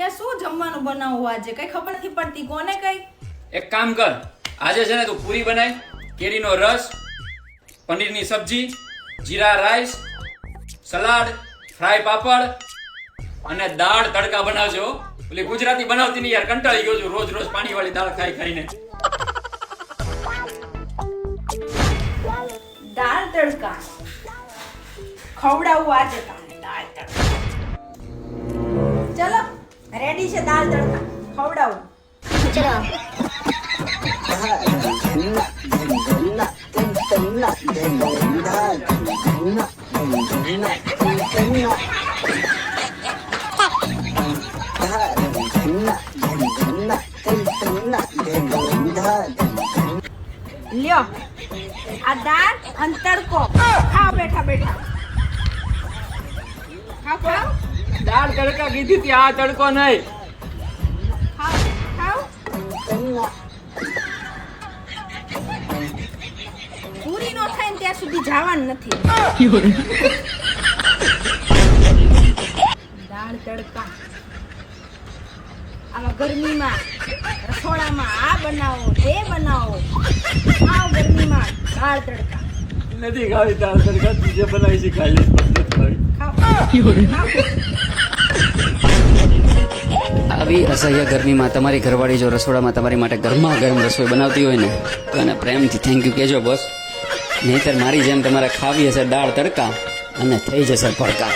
યાર શું જમવાનું બનાવવું આજે? કઈ ખબર નથી પડતી. કોને કઈ? એક કામ કર. આજે છે ને તું પૂરી બનાય કેરીનો રસ પનીરની સબ્જી jeera rice salad fry papad અને દાળ તડકા બનાવજો પેલી ગુજરાતી બનાવતી નહીં યાર કંટાળી ગયો છું. રોજ રોજ પાણી વાળી દાળ ખાઈ ખાઈને. દાળ તડકા. ખવડાવવા આજે તમને દાળ તડકા. રેડી છે દાળ તડકા ખવડાવું લ્યો આ દાળ અને તડકો ખાઓ દાળ તડકા કીધી હતી આ તડકો નહીં. પૂરી નો થાય ત્યાં સુધી જવાનું નથી. દાળ તડકા. આવા ગરમીમાં રસોડામાં આ બનાવો તે બનાવો. આવ ગરમીમાં દાળ તડકા. નથી ખાવી દાળ તડકા તું જે બનાવી છે ખાઈ ખાવ આવી અસહ્ય ગરમીમાં તમારી ઘરવાળી જો રસોડામાં તમારી માટે ગરમા ગરમ રસોઈ બનાવતી હોય ને, તો એને પ્રેમથી થેન્ક યુ કહેજો બસ. નહીતર મારી જેમ તમારે ખાવી હશે દાળ તડકા અને થઈ જશે ભડકા.